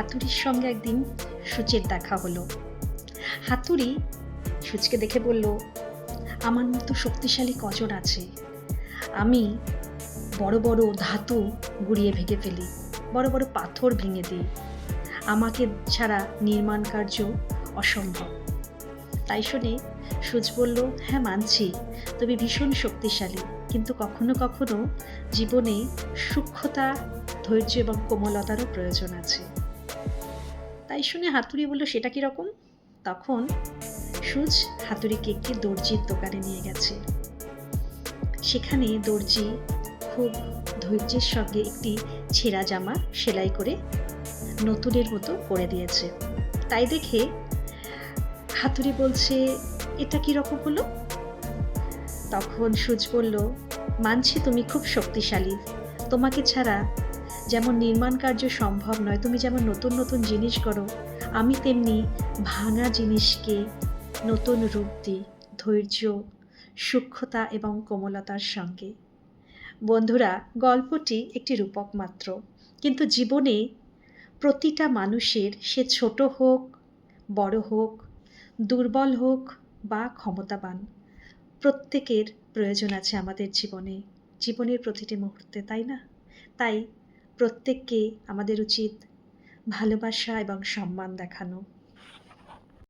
হাতুড়ির সঙ্গে একদিন সূচের দেখা হলো। হাতুড়ি সূচকে দেখে বলল, আমার মতো শক্তিশালী কজন আছে? আমি বড় বড় ধাতু গুড়িয়ে ভেঙে ফেলি, বড় বড় পাথর ভেঙে দিই। আমাকে ছাড়া নির্মাণ কার্য অসম্ভব। তাই শুনে সূচ বলল হ্যাঁ মানছি, তুমি ভীষণ শক্তিশালী, কিন্তু কখনো কখনো জীবনে সূক্ষ্মতা, ধৈর্য এবং কোমলতারও প্রয়োজন আছে। তাই শুনে হাতুড়ি বলল, সেটা কীরকম তখন সূচ হাতুড়িকে একটি দর্জির দোকানে নিয়ে গেছে। সেখানে দর্জি খুব ধৈর্যের সঙ্গে একটি ছেঁড়া জামা সেলাই করে নতুনের মতো করে দিয়েছে। তাই দেখে হাতুড়ি বলছে, এটা কি রকম হলো? তখন সূচ বলল, মানছি তুমি খুব শক্তিশালী। তোমাকে ছাড়া যেমন নির্মাণ কার্য সম্ভব নয়, তুমি যেমন নতুন নতুন জিনিস করো, আমি তেমনি ভাঙা জিনিসকে নতুন রূপ দিই, ধৈর্য, সূক্ষ্মতা এবং কোমলতার সঙ্গে। বন্ধুরা, গল্পটি একটি রূপক মাত্র, কিন্তু জীবনে প্রতিটা মানুষের, সে ছোট হোক, বড় হোক, দুর্বল হোক বা ক্ষমতাবান, প্রত্যেকের প্রয়োজন আছে আমাদের জীবনে। জীবনের প্রতিটি মুহূর্তে তাই না? তাই প্রত্যেককে আমাদের উচিত ভালোবাসা এবং সম্মান দেখানো।